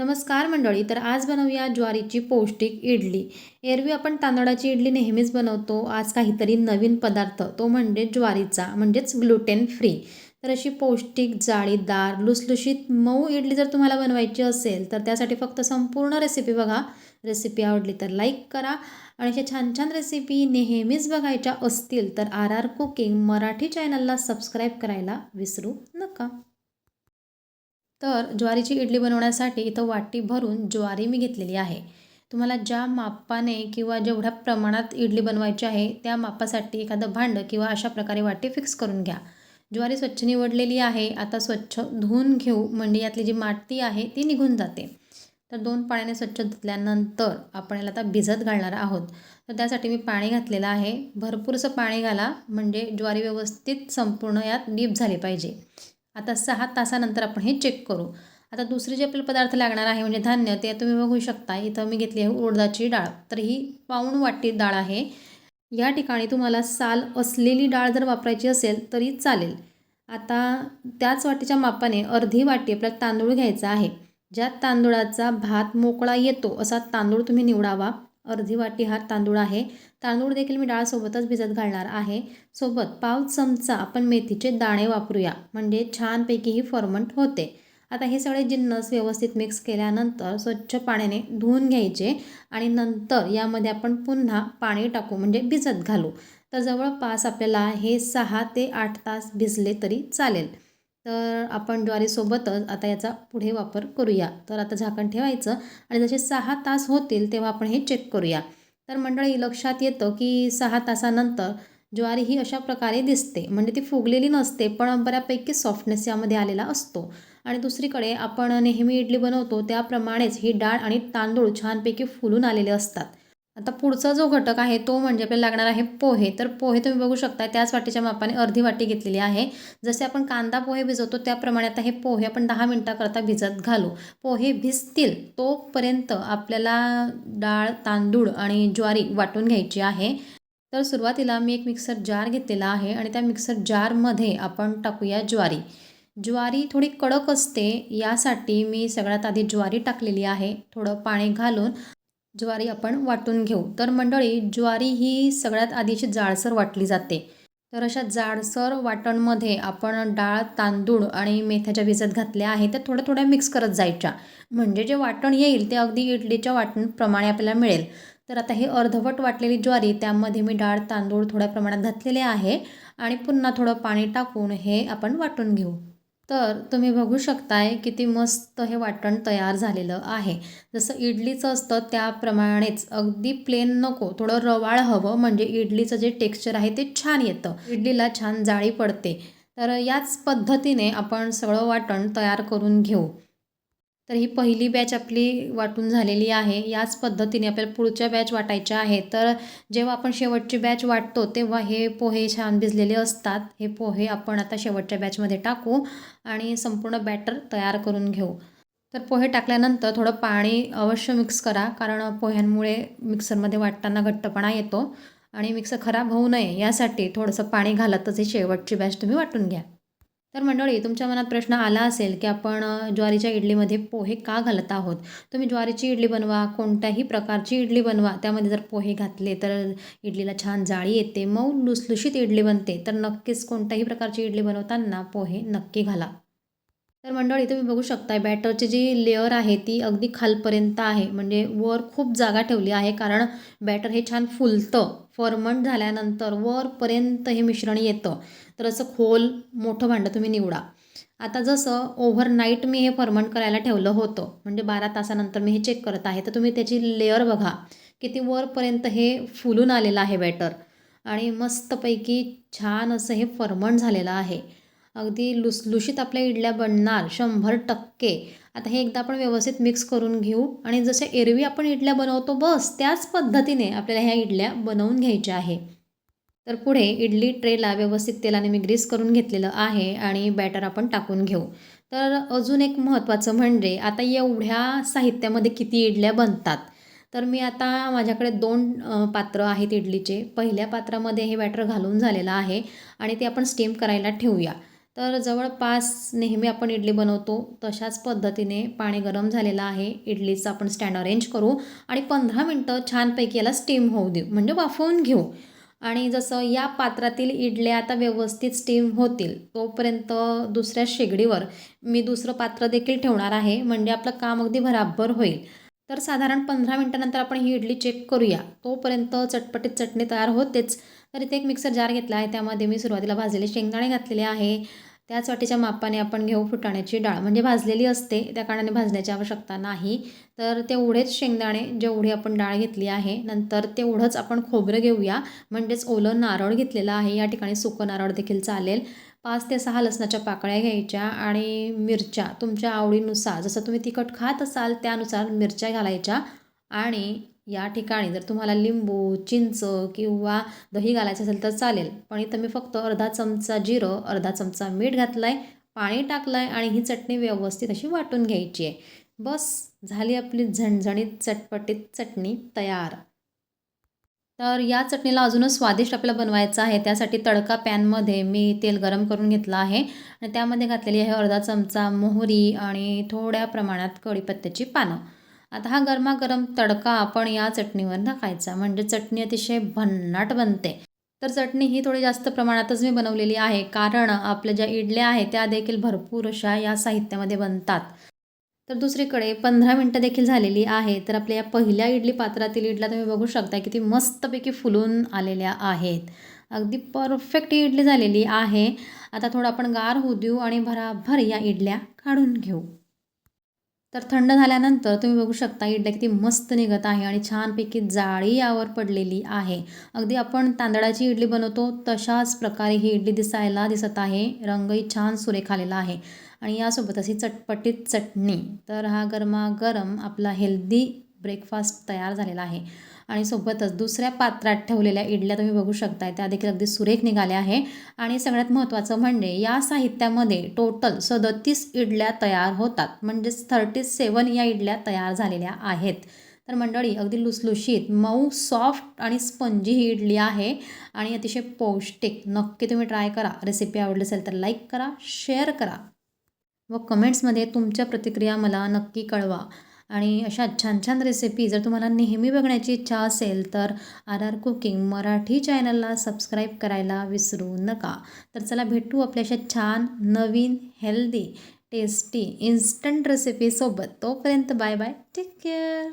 नमस्कार मंडळी तर आज बनवूया ज्वारीची पौष्टिक इडली. एरवी आपण तांदळाची इडली नेहमीच बनवतो. आज काहीतरी नवीन पदार्थ तो म्हणजे ज्वारीचा म्हणजेच ग्लुटेन फ्री तर अशी पौष्टिक जाळीदार लुसलुशीत मऊ इडली जर तुम्हाला बनवायची असेल तर त्यासाठी फक्त संपूर्ण रेसिपी बघा. रेसिपी आवडली तर लाईक करा. आणि अशा छान छान रेसिपी नेहमीच बघायच्या असतील तर आर आर कुकिंग मराठी चॅनलला सबस्क्राईब करायला विसरू नका. तर ज्वारीची इडली बनवण्यासाठी इथं वाटी भरून ज्वारी मी घेतलेली आहे. तुम्हाला ज्या मापाने किंवा जेवढ्या प्रमाणात इडली बनवायची आहे त्या मापासाठी एखादं भांडं किंवा अशा प्रकारे वाटी फिक्स करून घ्या. ज्वारी स्वच्छ निवडलेली आहे आता स्वच्छ धुवून घेऊ. म्हणजे यातली जी माती आहे ती निघून जाते. तर दोन पाण्याने स्वच्छ धुतल्यानंतर आपण याला आता भिजत घालणार आहोत. तर त्यासाठी मी पाणी घातलेलं आहे. भरपूरसं पाणी घाला म्हणजे ज्वारी व्यवस्थित संपूर्ण यात डीप झाली पाहिजे. आता सहा तासानंतर आपण हे चेक करू. आता दुसरे जे आपले पदार्थ लागणार आहे म्हणजे धान्य ते तुम्ही बघू शकता. इथं मी घेतली आहे उडदाची डाळ. तर ही पाऊण वाटी डाळ आहे. या ठिकाणी तुम्हाला साल असलेली डाळ जर वापरायची असेल तरी चालेल. आता त्याच वाटीच्या मापाने अर्धी वाटी आपल्याला तांदूळ घ्यायचा आहे. ज्या तांदूळाचा भात मोकळा येतो असा तांदूळ तुम्ही निवडावा. अर्धी वाटी हा तांदूळ आहे. तांदूळ देखील मी डाळसोबतच भिजत घालणार आहे. सोबत पाव चमचा आपण मेथीचे दाणे वापरूया. म्हणजे छानपैकी ही फॉर्मंट होते. आता हे सगळे जिन्नस व्यवस्थित मिक्स केल्यानंतर स्वच्छ पाण्याने धुवून घ्यायचे आणि नंतर यामध्ये आपण पुन्हा पाणी टाकू म्हणजे भिजत घालू. तर जवळपास आपल्याला हे सहा ते आठ तास भिजले तरी चालेल. तर आपण ज्वारीसोबतच आता याचा पुढे वापर करूया. तर आता झाकण ठेवायचं आणि जसे सहा तास होतील तेव्हा आपण हे चेक करूया. तर मंडळी लक्षात येतं की सहा तासानंतर ज्वारी ही अशा प्रकारे दिसते. म्हणजे ती फुगलेली नसते पण बऱ्यापैकी सॉफ्टनेस यामध्ये आलेला असतो. आणि दुसरीकडे आपण नेहमी इडली बनवतो त्याप्रमाणेच ही डाळ आणि तांदूळ छानपैकी फुलून आलेले असतात. आता पुढचा जो घटक आहे तो म्हणजे आपल्याला लागणार आहे पोहे. तर पोहे तुम्ही बघू शकता त्याच वाटीच्या मापाने अर्धी वाटी घेतलेली आहे. जसे आपण कांदा पोहे भिजवतो त्याप्रमाणे आता हे पोहे आपण दहा मिनटाकरता भिजत घालू. पोहे भिजतील तोपर्यंत आपल्याला डाळ तांदूळ आणि ज्वारी वाटून घ्यायची आहे. तर सुरुवातीला मी एक मिक्सर जार घेतलेला आहे आणि त्या मिक्सर जारमध्ये आपण टाकूया ज्वारी. ज्वारी थोडी कडक असते यासाठी मी सगळ्यात आधी ज्वारी टाकलेली आहे. थोडं पाणी घालून ज्वारी आपण वाटून घेऊ. तर मंडळी ज्वारी ही सगळ्यात आधीची जाडसर वाटली जाते. तर अशा जाडसर वाटणमध्ये आपण डाळ तांदूळ आणि मेथ्याच्या भिजत घातल्या आहे त्या थोड्या थोड्या मिक्स करत जायच्या. म्हणजे जे वाटण येईल ते अगदी इडलीच्या वाटणप्रमाणे आपल्याला मिळेल. तर आता हे अर्धवट वाटलेली ज्वारी त्यामध्ये मी डाळ तांदूळ थोड्या प्रमाणात घातलेले आहे आणि पुन्हा थोडं पाणी टाकून हे आपण वाटून घेऊ. तर तुम्ही बघू शकताय किती मस्त हे वाटण तयार झालेलं आहे. जसं इडलीचं असतं त्याप्रमाणेच अगदी प्लेन नको थोडं रवाळ हवं म्हणजे इडलीचं जे टेक्स्चर आहे ते छान येतं. इडलीला छान जाळी पडते. तर याच पद्धतीने आपण सगळं वाटण तयार करून घेऊ. तर ही पहिली बॅच आपली वाटून झालेली आहे. याच पद्धतीने आपल्याला पुढच्या बॅच वाटायच्या आहे तर जेव्हा आपण शेवटची बॅच वाटतो तेव्हा हे पोहे छान भिजलेले असतात. हे पोहे आपण आता शेवटच्या बॅचमध्ये टाकू आणि संपूर्ण बॅटर तयार करून घेऊ. तर पोहे टाकल्यानंतर थोडं पाणी अवश्य मिक्स करा कारण पोह्यांमुळे मिक्सरमध्ये वाटताना घट्टपणा येतो आणि मिक्सर खराब होऊ नये. यासाठी थोडंसं पाणी घालतच ही शेवटची बॅच तुम्ही वाटून घ्या. तर मंडळी तुमच्या मनात प्रश्न आला असेल की आपण ज्वारीच्या इडलीमध्ये पोहे का घालत आहोत? तुम्ही ज्वारीची इडली बनवा कोणत्याही प्रकारची इडली बनवा त्यामध्ये जर पोहे घातले तर इडलीला छान जाळी येते मऊ लुसलुशीत इडली बनते. तर नक्कीच कोणत्याही प्रकारची इडली बनवताना पोहे नक्की घाला. तर मंडळी तुम्ही बघू शकता बॅटरची जी लेअर आहे ती अगदी खालपर्यंत आहे. म्हणजे वर खूप जागा ठेवली आहे कारण बॅटर हे छान फुलतं. फर्मंट झाल्यानंतर वरपर्यंत हे मिश्रण येतं. तर असं खोल मोठं भांडं तुम्ही निवडा. आता जसं ओव्हरनाईट मी हे फर्मंट करायला ठेवलं होतं म्हणजे बारा तासानंतर मी हे चेक करत आहे तर तुम्ही त्याची लेअर बघा किती वरपर्यंत हे फुलून आलेलं आहे बॅटर. आणि मस्तपैकी छान असं हे फर्मंट झालेलं आहे. अगदी लुसलुशीत आपल्या इडल्या बनणार शंभर टक्के. आता हे एकदा आपण व्यवस्थित मिक्स करून घेऊ आणि जसे एरवी आपण इडल्या बनवतो बस त्याच पद्धतीने आपल्याला ह्या इडल्या बनवून घ्यायच्या आहे. तर पुढे इडली ट्रेला व्यवस्थित तेलाने मी ग्रीस करून घेतलेलं आहे आणि बॅटर आपण टाकून घेऊ. तर अजून एक महत्त्वाचं म्हणजे आता एवढ्या साहित्यामध्ये किती इडल्या बनतात? तर मी आता माझ्याकडे दोन पात्र आहेत इडलीचे. पहिल्या पात्रामध्ये हे बॅटर घालून झालेलं आहे आणि ते आपण स्टीम करायला ठेवूया. तर जवळपास नेहमी आपण इडली बनवतो तशाच पद्धतीने पाणी गरम झालेलं आहे. इडलीचं आपण स्टँड अरेंज करू आणि पंधरा मिनटं छानपैकी याला स्टीम होऊ देऊ म्हणजे वाफवून घेऊ. आणि जसं या पात्रातील इडल्या आता व्यवस्थित स्टीम होतील तोपर्यंत दुसऱ्या शेगडीवर मी दुसरं पात्र देखील ठेवणार आहे म्हणजे आपलं काम अगदी भराभर होईल. तर साधारण पंधरा मिनटानंतर आपण ही इडली चेक करूया. तोपर्यंत चटपटीत चटणी तयार होतेच. तर इथे एक मिक्सर जार घेतला आहे. त्यामध्ये मी सुरुवातीला भाजलेले शेंगदाणे घातलेले आहे. त्याच वाटीच्या मापाने आपण घेऊ फुटाण्याची डाळ. म्हणजे भाजलेली असते त्या कारणाने भाजण्याची आवश्यकता नाही. तर तेवढेच शेंगदाणे जेवढी आपण डाळ घेतली आहे नंतर तेवढंच आपण खोबरं घेऊया. म्हणजेच ओलं नारळ घेतलेलं आहे. या ठिकाणी सुकं नारळ देखील चालेल. पाच ते सहा लसणाच्या पाकळ्या घ्यायच्या आणि मिरच्या तुमच्या आवडीनुसार जसं तुम्ही तिखट खात असाल त्यानुसार मिरच्या घालायच्या आणि या ठिकाणी जर तुम्हाला लिंबू चिंच किंवा दही घालायचं असेल तर चालेल. पण इथं मी फक्त अर्धा चमचा जिरं अर्धा चमचा मीठ घातलं आहे पाणी टाकलं आहे आणि ही चटणी व्यवस्थित अशी वाटून घ्यायची आहे. बस झाली आपली झणझणीत चटपटीत चटणी तयार. तर या चटणीला अजूनच स्वादिष्ट आपल्याला बनवायचं आहे. त्यासाठी तडका पॅनमध्ये मी तेल गरम करून घेतलं आहे. आणि त्यामध्ये घातलेली आहे अर्धा चमचा मोहरी आणि थोड्या प्रमाणात कढीपत्त्याची पानं. आता हा गरमागरम तडका आपण या चटणीवर टाकायचा म्हणजे चटणी अतिशय भन्नाट बनते. तर चटणी ही थोडी जास्त प्रमाणातच मी बनवलेली आहे. कारण आपल्या ज्या इडल्या आहेत त्या देखील भरपूर अशा या साहित्यामध्ये बनतात. तर दुसरीकडे पंधरा मिनटं देखील झालेली आहे. तर आपल्या या पहिल्या इडली पात्रातील इडल्या तुम्ही बघू शकता किती मस्तपैकी फुलून आलेल्या आहेत. अगदी परफेक्ट इडली झालेली आहे. आता थोडं आपण गार होऊ देऊ आणि भराभर या इडल्या काढून घेऊ. तर थंड झाल्यानंतर तुम्ही बघू शकता इडल्या किती मस्त निघत आहे आणि छानपैकी जाळी यावर पडलेली आहे. अगदी आपण तांदळाची इडली बनवतो तशाच प्रकारे ही इडली दिसायला दिसत आहे. रंगही छान सुरेख आलेला आहे. आणि यासोबत अशी चटपटीत चटणी. तर हा गरमागरम आपला हेल्दी ब्रेकफास्ट तयार झालेला आहे. आणि सोबतच दुसऱ्या पात्रात ठेवलेल्या इडल्या तुम्ही बघू शकताय. त्या देखील अगदी सुरेख निघाल्या आहे. आणि सगळ्यात महत्त्वाचं म्हणजे या साहित्यामध्ये टोटल सदतीस इडल्या तयार होतात. म्हणजेच थर्टी सेवन या इडल्या तयार झालेल्या आहेत. तर मंडळी अगदी लुसलुशीत मऊ सॉफ्ट आणि स्पंजी ही इडली आहे. आणि अतिशय पौष्टिक. नक्की तुम्ही ट्राय करा. रेसिपी आवडली असेल तर लाईक करा शेअर करा. व कमेंट्समध्ये तुमच्या प्रतिक्रिया मला नक्की कळवा. आणि अशा छान छान रेसिपी जर तुम्हाला नेहमी बघण्याची इच्छा असेल तर आर आर कुकिंग मराठी चॅनलला सबस्क्राईब करायला विसरू नका. तर चला भेटू आपल्या अशा छान नवीन हेल्दी टेस्टी इन्स्टंट रेसिपीसोबत तोपर्यंत बाय बाय टेक केअर